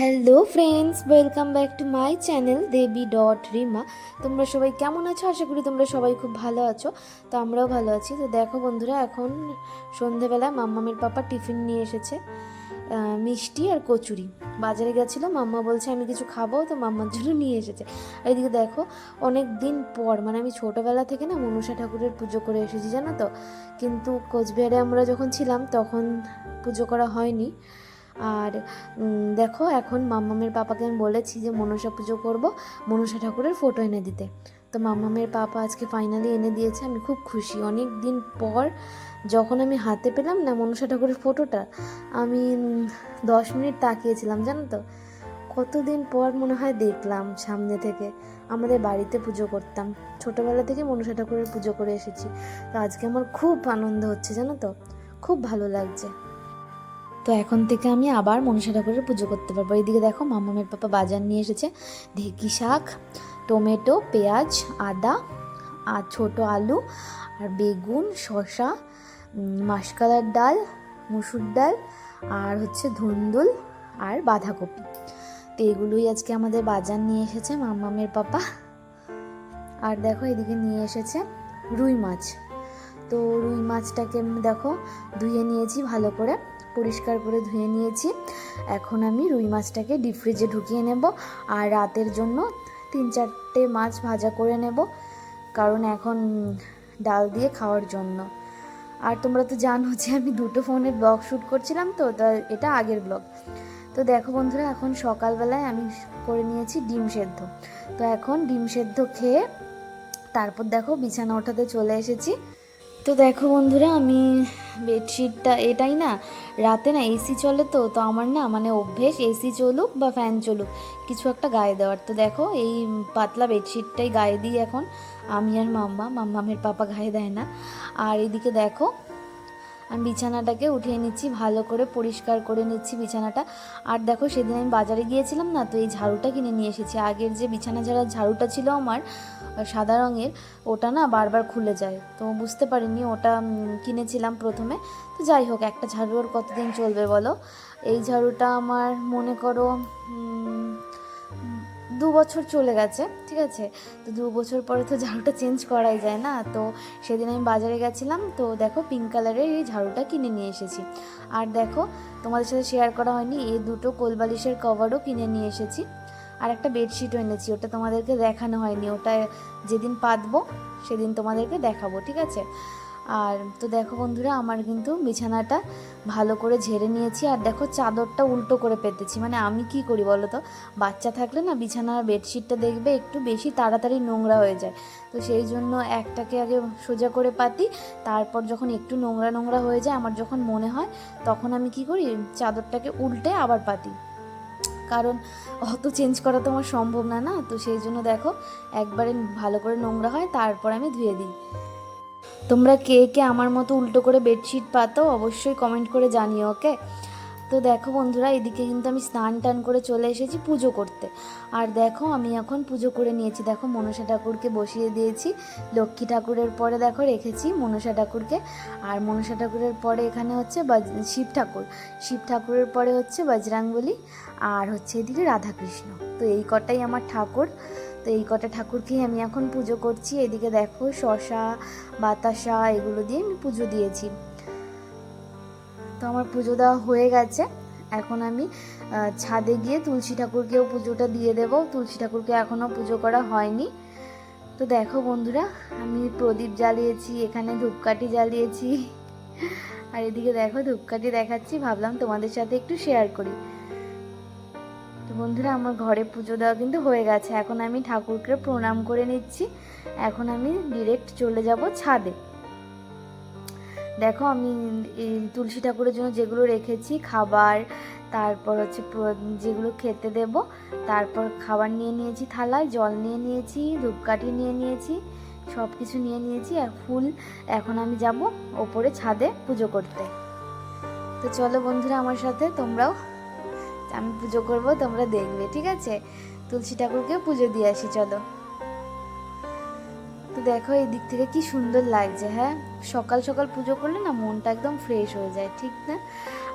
Hello friends welcome back to my channel Debi dot Rima তোমরা সবাই কেমন আছো? আশা করি তোমরা সবাই খুব ভালো আছো। তো আমরাও ভালো আছি। তো দেখো বন্ধুরা, এখন সন্ধেবেলা মাম্মামের পাপা টিফিন নিয়ে এসেছে মিষ্টি আর কচুরি। বাজারে গেছিল, মাম্মা বলছে, আমি কিছু খাব? তো মাম্মার জন্য নিয়ে এসেছে। আর এদিকে দেখো, অনেক দিন পর মানে আমি ছোটোবেলা থেকে না মনসা ঠাকুরের পুজো করে এসেছি, জানো তো? কিন্তু কোচবিহারে আমরা যখন ছিলাম, তখন পুজো করা হয়নি। আর দেখো এখন মাম্মামের পাপাকে আমি বলেছি যে মনসা পুজো করব মনসা ঠাকুরের ফটো এনে দিতে। তো মাম্মামের পাপা আজকে ফাইনালি এনে দিয়েছে, আমি খুব খুশি। অনেক দিন পর যখন আমি হাতে পেলাম না মনসা ঠাকুরের ফটোটা আমি দশ মিনিট তাকিয়েছিলাম, জানো তো? কতদিন পর মনে হয় দেখলাম সামনে থেকে। আমাদের বাড়িতে পুজো করতাম। ছোটোবেলা থেকে মনসা ঠাকুরের পুজো করে এসেছি। তো আজকে আমার খুব আনন্দ হচ্ছে, জানো তো? খুব ভালো লাগছে। তো এখন থেকে আমি আবার মনসা ঠাকুরের পুজো করতে পারব। এইদিকে দেখো মামামের পাপা বাজার নিয়ে এসেছে। ঢেকি শাক টমেটো পেঁয়াজ আদা আর ছোটো আলু আর বেগুন উম, মাসকালার ডাল মুসুর ডাল আর হচ্ছে ধুন্দুল আর বাঁধাকপি। তো এগুলোই আজকে আমাদের বাজার নিয়ে এসেছে মামামের পাপা। আর দেখো এদিকে নিয়ে এসেছে রুই মাছ। তো রুই মাছটাকে দেখো ধুয়ে নিয়েছি ভালো করে। পরিষ্কার করে ধুয়ে নিয়েছি। এখন আমি রুই মাছটাকে ডিপ ফ্রিজে ঢুকিয়ে নেব আর রাতের জন্য তিন চারটে মাছ ভাজা করে নেব, কারণ এখন ডাল দিয়ে খাওয়ার জন্য। আর তোমরা তো জানো যে আমি দুটো ফোনে ব্লগ শ্যুট করছিলাম তো, তা এটা আগের ব্লগ তো দেখো বন্ধুরা, এখন সকালবেলায় আমি করে নিয়েছি ডিম সেদ্ধ। তো এখন ডিম সেদ্ধ খেয়ে তারপর দেখো বিছানা ওঠাতে চলে এসেছি। তো দেখো বন্ধুরা, আমি বেডশিটটা এটাই না, রাতে না এসি চলে তো তো আমার না মানে অভ্যেস এসি চলুক বা ফ্যান চলুক, কিছু একটা গায়ে দেওয়ার। তো দেখো এই পাতলা বেডশিটটাই গায়ে দিই এখন, আমি আর মাম্মা, মাম্মামের পাপা গায়ে দেয় না। আর এদিকে দেখো আমি বিছানাটাকে উঠিয়ে নিচ্ছি, ভালো করে পরিষ্কার করে নিচ্ছি বিছানাটা। আর দেখো সেদিন আমি বাজারে গিয়েছিলাম না, তো এই ঝাড়ুটা কিনে নিয়ে এসেছি। আগের যে বিছানা ঝাড়ার ঝাড়ুটা ছিল আমার সাদা রঙের, ওটা না বারবার খুলে যায়। তো বুঝতে পারিনি, ওটা কিনেছিলাম প্রথমে। তো যাই হোক, একটা ঝাড়ু আর কতদিন চলবে বলো? এই ঝাড়ুটা আমার, মনে করো দু বছর চলে গেছে, ঠিক আছে? তো দু বছর পরে তো ঝাড়ুটা চেঞ্জ করাই যায় না? তো সেদিন আমি বাজারে গেছিলাম, তো দেখো পিঙ্ক কালারের এই ঝাড়ুটা কিনে নিয়ে এসেছি। আর দেখো, তোমাদের সাথে শেয়ার করা হয়নি, এই দুটো কোলবালিশের কভারও কিনে নিয়ে এসেছি। আর একটা বেডশিটও এনেছি, ওটা তোমাদেরকে দেখানো হয়নি, ওটা যেদিন পাতবো, সেদিন তোমাদেরকে দেখাবো, ঠিক আছে? আর তো দেখো বন্ধুরা, আমার কিন্তু বিছানাটা ভালো করে ঝেড়ে নিয়েছি। আর দেখো চাদরটা উল্টো করে পেতেছি। মানে আমি কি করি বলো তো? বাচ্চা থাকলে না বিছানার বেডশিটটা দেখবে একটু বেশি তাড়াতাড়ি নোংরা হয়ে যায়। তো সেই জন্য একটাকে আগে সোজা করে পাতি, তারপর যখন একটু নোংরা নোংরা হয়ে যায়, আমার যখন মনে হয়, তখন আমি কি করি? চাদরটাকে উল্টে আবার পাতি। কারণ অত চেঞ্জ করা তো আমার সম্ভব না না? তো সেই জন্য দেখো, একবারে ভালো করে নোংরা হয়, তারপর আমি ধুয়ে দিই। তোমরা কে কে আমার মতো উল্টো করে বেডশিট পাতো অবশ্যই কমেন্ট করে জানিও ওকে তো দেখো বন্ধুরা, এদিকে কিন্তু আমি স্নান টান করে চলে এসেছি পুজো করতে। আর দেখো, আমি এখন পুজো করে নিয়েছি। দেখো, মনসা ঠাকুরকে বসিয়ে দিয়েছি। লক্ষ্মী ঠাকুরের পরে দেখো, রেখেছি মনসা ঠাকুরকে। আর মনসা ঠাকুরের পরে এখানে হচ্ছে শিব ঠাকুর। শিব ঠাকুরের পরে হচ্ছে বজরাঙ্গলি আর হচ্ছে এদিকে রাধাকৃষ্ণ। তো এই কটাই আমার ঠাকুর। তো এই কটা ঠাকুরকেই আমি এখন পুজো করছি। এদিকে দেখো শশা, বাতাসা, এগুলো দিয়ে আমি পুজো দিয়েছি। তো আমার পুজো দেওয়া হয়ে গেছে। এখন আমি ছাদে গিয়ে তুলসী ঠাকুরকেও পুজোটা দিয়ে দেব। তুলসী ঠাকুরকে এখনও পুজো করা হয়নি। তো দেখো বন্ধুরা, আমি প্রদীপ জ্বালিয়েছি, এখানে ধূপকাঠি জ্বালিয়েছি। আর এদিকে দেখো ধূপকাঠি দেখাচ্ছি, ভাবলাম তোমাদের সাথে একটু শেয়ার করি। বন্ধুরা, আমার ঘরে পুজো দেওয়া কিন্তু হয়ে গেছে। এখন আমি ঠাকুরকে প্রণাম করে নিচ্ছি। এখন আমি ডিরেক্ট চলে যাব ছাদে। দেখো, আমি এই তুলসী ঠাকুরের জন্য যেগুলো রেখেছি, খাবার, তারপর হচ্ছে যেগুলো খেতে দেব, তারপর খাবার নিয়ে নিয়েছি, থালায় জল নিয়ে নিয়েছি, ধূপকাঠি নিয়ে নিয়েছি সব কিছু নিয়ে নিয়েছি, আর ফুল। এখন আমি যাব ওপরে ছাদে পুজো করতে। তো চলো বন্ধুরা, আমার সাথে তোমরাও আমি পুজো করব, তোমরা দেখবে, ঠিক আছে? তুলসী ঠাকুরকে পুজো দিয়ে আসি, চলো। তো দেখো এই দিক থেকে কি সুন্দর লাগছে হ্যাঁ? সকাল সকাল পুজো করলে না মনটা একদম ফ্রেশ হয়ে যায়, ঠিক না?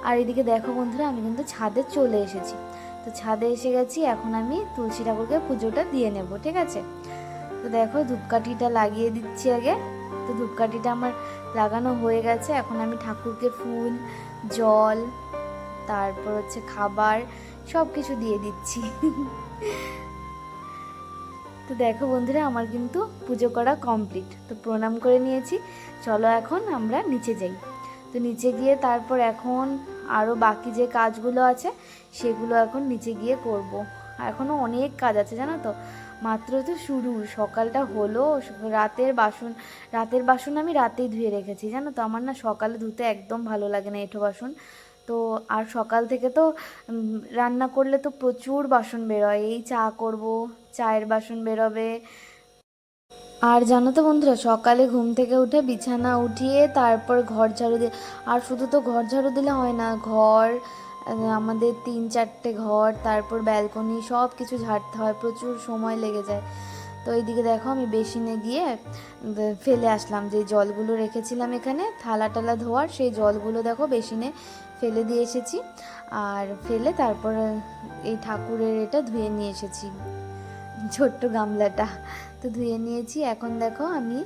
আর এদিকে দেখো বন্ধুরা, আমি কিন্তু ছাদে চলে এসেছি। তো ছাদে এসে গেছি, এখন আমি তুলসী ঠাকুরকে পুজোটা দিয়ে নেব, ঠিক আছে? তো দেখো ধূপকাঠিটা লাগিয়ে দিচ্ছি আগে। তো ধূপকাঠিটা আমার লাগানো হয়ে গেছে, এখন আমি ঠাকুরকে ফুল, জল তারপর হচ্ছে খাবার সব কিছু দিয়ে দিচ্ছি। তো দেখো বন্ধুরা, আমার কিন্তু পুজো করা কমপ্লিট তো প্রণাম করে নিয়েছি। চলো এখন আমরা নিচে যাই। তো নিচে গিয়ে তারপর এখন আরও বাকি যে কাজগুলো আছে, সেগুলো এখন নিচে গিয়ে করব। এখনও অনেক কাজ আছে, জানো তো? মাত্র তো শুরু। সকালটা হলো, রাতের বাসন রাতের বাসন আমি রাতেই ধুয়ে রেখেছি, জানো তো? আমার না সকালে ধুতে একদম ভালো লাগে না, এঁঠো বাসন। তো আর সকাল থেকে তো রান্না করলে তো প্রচুর বাসন বেরোয়। এই চা করব, চায়ের বাসন বেরোবে। আর জানো তো বন্ধুরা, সকালে ঘুম থেকে উঠে বিছানা উঠিয়ে তারপর ঘর ঝাড়ু দিয়ে, আর শুধু তো ঘর ঝাড়ু দিলে হয় না, ঘর আমাদের তিন চারটে ঘর, তারপর ব্যালকনি সব কিছু ঝাড়তে হয়, প্রচুর সময় লেগে যায়। তো এইদিকে দেখো আমি বেসিনে গিয়ে ফেলে আসলাম। যে জলগুলো রেখেছিলাম এখানে থালা টালা ধোয়ার, সেই জলগুলো দেখো বেসিনে ফেলে দিয়ে এসেছি। আর ফেলে তারপর এই ঠাকুরের এটা ধুয়ে নিয়ে এসেছি। ছোট্ট গামলাটা তো ধুয়ে নিয়েছি। এখন দেখো আমি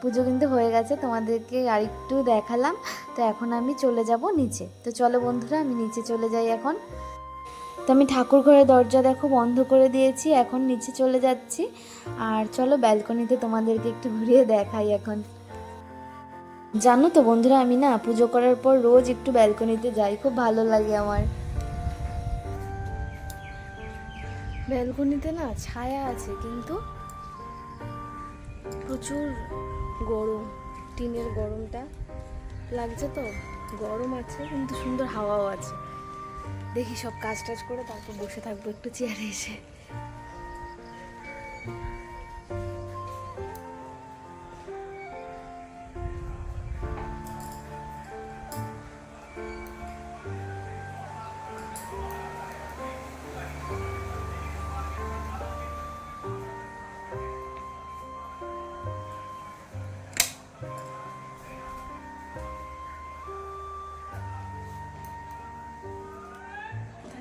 পুজো কিন্তু হয়ে গেছে, তোমাদেরকে আরেকটু দেখালাম। তো এখন আমি চলে যাব নিচে। তো চলো বন্ধুরা, আমি নিচে চলে যাই এখন। তো আমি ঠাকুর ঘরের দরজা দেখো বন্ধ করে দিয়েছি, এখন নিচে চলে যাচ্ছি। আর চলো ব্যালকনিতে তোমাদেরকে একটু ঘুরিয়ে দেখাই এখন। জানো তো বন্ধুরা, আমি না পুজো করার পর রোজ একটু ব্যালকনিতে যাই, খুব ভালো লাগে আমার। ব্যালকনিতে না ছায়া আছে, কিন্তু প্রচুর গরম, টিনের গরমটা লাগছে তো, গরম আছে, কিন্তু সুন্দর হাওয়াও আছে। দেখি সব কাজ টাজ করে তারপর বসে থাকব একটু চেয়ারে এসে।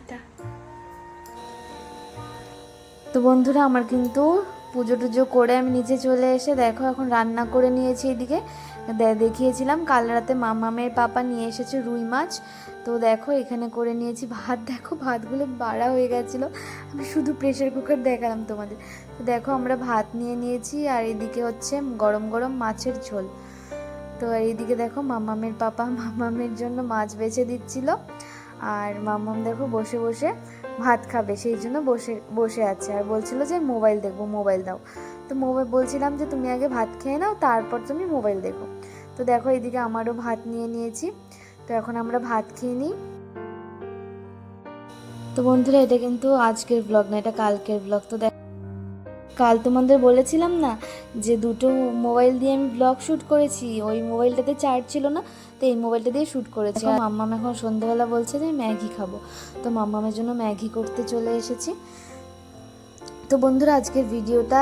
টাটা তো বন্ধুরা, আমার কিন্তু পুজো টুজো করে আমি নিচে চলে এসে দেখো এখন রান্না করে নিয়েছি এদিকে। দেখিয়েছিলাম, কাল রাতে মামামের পাপা নিয়ে এসেছে রুই মাছ। তো দেখো, এখানে করে নিয়েছি ভাত। দেখো, ভাতগুলো বাড়া হয়ে গেছিল। আমি শুধু প্রেশার কুকার দেখালাম তোমাদের। তো দেখো, আমরা ভাত নিয়ে নিয়েছি আর এদিকে হচ্ছে গরম গরম মাছের ঝোল। তো এইদিকে দেখো মামামের পাপা মামামের জন্য মাছ বেছে দিচ্ছিল। আর মামুন দেখো বসে বসে ভাত খাবে, সেই জন্য বসে বসে আছে। আর বলছিল যে মোবাইল দেখব, মোবাইল দাও। তো মোবাইল বলছিলাম যে তুমি আগে ভাত খেয়ে নাও, তারপর তুমি মোবাইল দেখো তো দেখো এদিকে আমারও ভাত নিয়ে নিয়েছি। তো এখন আমরা ভাত খেয়ে নিই। তো বন্ধুরা, এটা কিন্তু আজকের ব্লগ না, এটা কালকের ব্লগ তো দেখ কাল তোমাদের বলেছিলাম না যে দুটো মোবাইল দিয়ে আমি ব্লগ শ্যুট করেছি? ওই মোবাইলটাতে চার্জ ছিল না তো এই মোবাইলটা দিয়ে শ্যুট করেছি। আর মাম্মাম এখন সন্ধ্যেবেলা বলছে যে ম্যাগি খাব। তো মাম্মামের জন্য ম্যাগি করতে চলে এসেছি। তো বন্ধুরা আজকের ভিডিওটা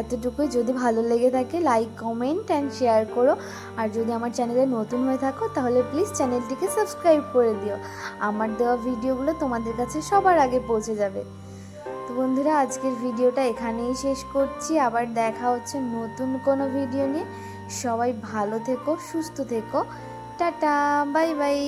এতটুকুই। যদি ভালো লেগে থাকে লাইক কমেন্ট অ্যান্ড শেয়ার করো। আর যদি আমার চ্যানেলে নতুন হয়ে থাকো তাহলে প্লিজ চ্যানেলটিকে সাবস্ক্রাইব করে দিও। আমার দেওয়া ভিডিওগুলো তোমাদের কাছে সবার আগে পৌঁছে যাবে। বন্ধুরা, আজকের ভিডিওটা এখানেই শেষ করছি। আবার দেখা হচ্ছে নতুন কোনো ভিডিও নিয়ে। সবাই ভালো থেকো, সুস্থ থেকো। Tata, bye bye.